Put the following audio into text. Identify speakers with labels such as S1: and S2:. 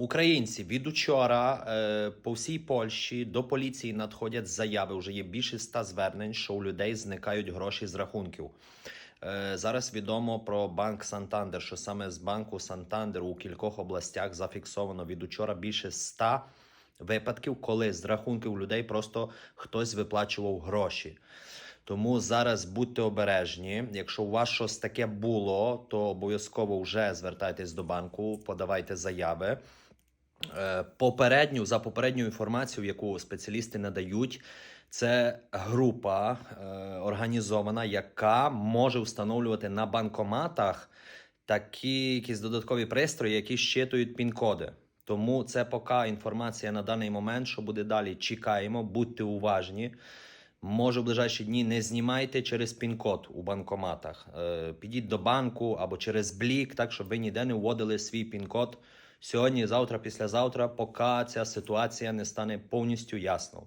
S1: Українці від учора е, по всій Польщі до поліції надходять заяви. Вже є більше ста звернень, що у людей зникають гроші з рахунків. Е, зараз відомо про банк Сантандер, що саме з банку Сантандер у кількох областях зафіксовано від учора більше ста випадків, коли з рахунків людей просто хтось виплачував гроші. Тому зараз будьте обережні. Якщо у вас щось таке було, то обов'язково вже звертайтесь до банку, подавайте заяви. Е, Попередню за попередню інформацію, яку спеціалісти надають, це група е, організована, яка може встановлювати на банкоматах такі якісь додаткові пристрої, які щитують пін-коди. Тому це поки інформація на даний момент, що буде далі. Чекаємо, будьте уважні. Може, в ближайші дні не знімайте через пін-код у банкоматах. Е, підіть до банку або через блік, так щоб ви ніде не вводили свій пін-код сьогодні, завтра, післязавтра, поки ця ситуація не стане повністю ясною.